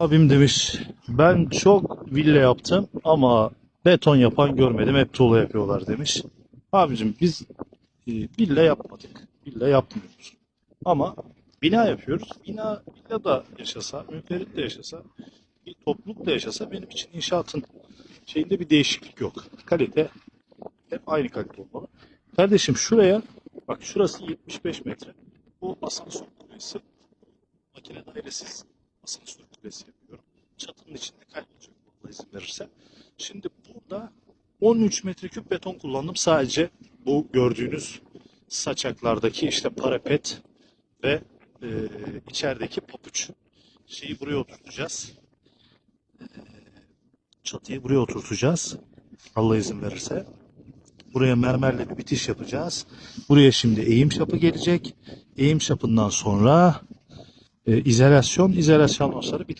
Abim demiş ben çok villa yaptım ama beton yapan görmedim hep tuğla yapıyorlar demiş. Abicim biz e, villa yapmadık. Villa yapmıyoruz. Ama bina yapıyoruz. Bina villa da yaşasa, münferit de yaşasa, bir topluluk da yaşasa benim için inşaatın şeyinde bir değişiklik yok. Kalite hep aynı kalite olmalı. Kardeşim şuraya bak şurası 75 metre. Bu asansör kulesi. Makine dairesiz asansör kulesi yapıyorum. Çatının içinde kaybolacak Allah izin verirse. Şimdi burada 13 metreküp beton kullandım sadece bu gördüğünüz saçaklardaki işte parapet ve e, içerideki papuç şeyi buraya oturtacağız. E, çatıyı buraya oturtacağız. Allah izin verirse. Buraya mermerle bir bitiş yapacağız. Buraya şimdi eğim şapı gelecek. Eğim şapından sonra e, izolasyon, izolasyondan sonra bitiriş